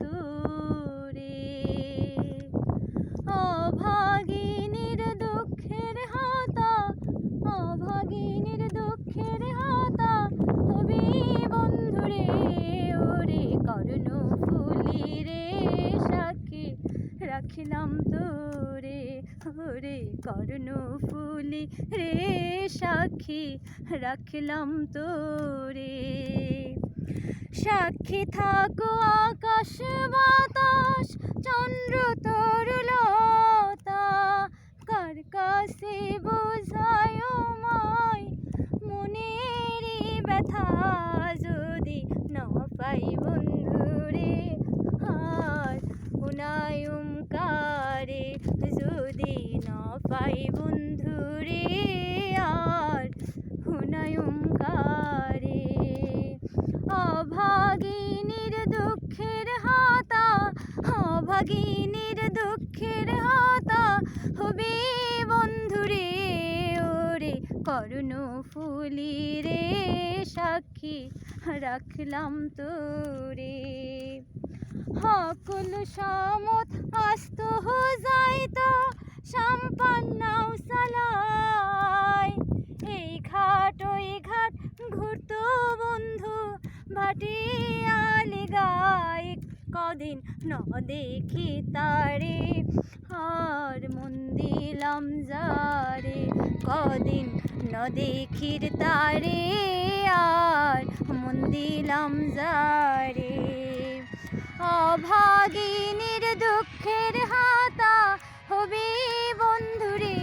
তোরে অভাগিনীর দুঃখের হাতা, অভাগিনীর দুঃখের হাতা হবি বন্ধুরে, ওরে করণ ফুলি রে সাখি রাখিলাম তোরে, ওরে করণ ফুলি রে সাক্ষী রাখলাম তোরে। সাক্ষী থাকো আকাশ বাতাস, চন্দ্র তরুলতা। কার কাছে বোঝায় মাই মনেরই ব্যথা? যদি না পাই বন্ধুরে আর হুনায়ুম কারে যদি না পাই বন্ধুরে আর হুনায়ুম কারে অভাগিনীর দুঃখের হাতা অভাগিনীর দুঃখের হাতা, হবে বন্ধুরে ওরে করুণ ফুলি রে সাক্ষী রাখলাম তোরে। হকুল সমত আস্ত হো যাইতো, সম্পন্নাও সালাই এই ঘাট, ওই ঘাট ঘুরতো ভাটিয়ালি গাই কদিন ন দেখি তারে। আর মন দিলাম যারে, কদিন ন দেখির তারে। আর মন দিলাম যারে। অভাগিনীর দুঃখের হাতা হবি বন্ধুরে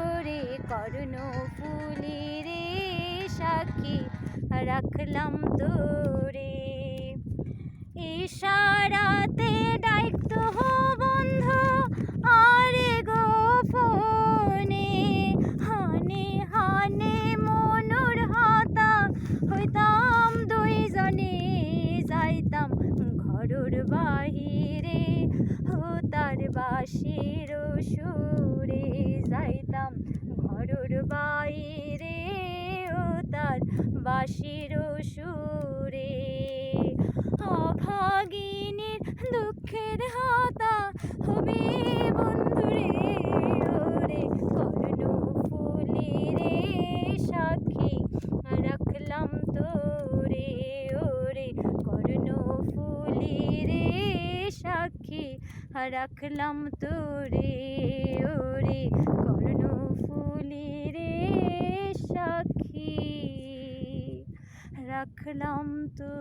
ওরে করুণ ফুলি রে সাক্ষী। রাখলাম তোরে ইশারাতে ডাইক্ত হো বন্ধু, আরে গো ফোনে হানে হানে মনোর হাতা হইতাম দুইজনে, যাইতাম ঘরুর বাহিরে, হো বাসির সুরে, যাইতাম ঘরুর বাইরে ও তার বাসির সুরে অভাগিনীর দুঃখের হাতা হবে বন্ধুরে ওরে কর্ণ ফুলি রে সাক্ষী রাখলাম তোরে ওরে কর্ণ ফুলি রে সাক্ষী রাখলাম তোরে ওরে কর্ণ ফুলি রে সাক্ষী। রাখলাম তো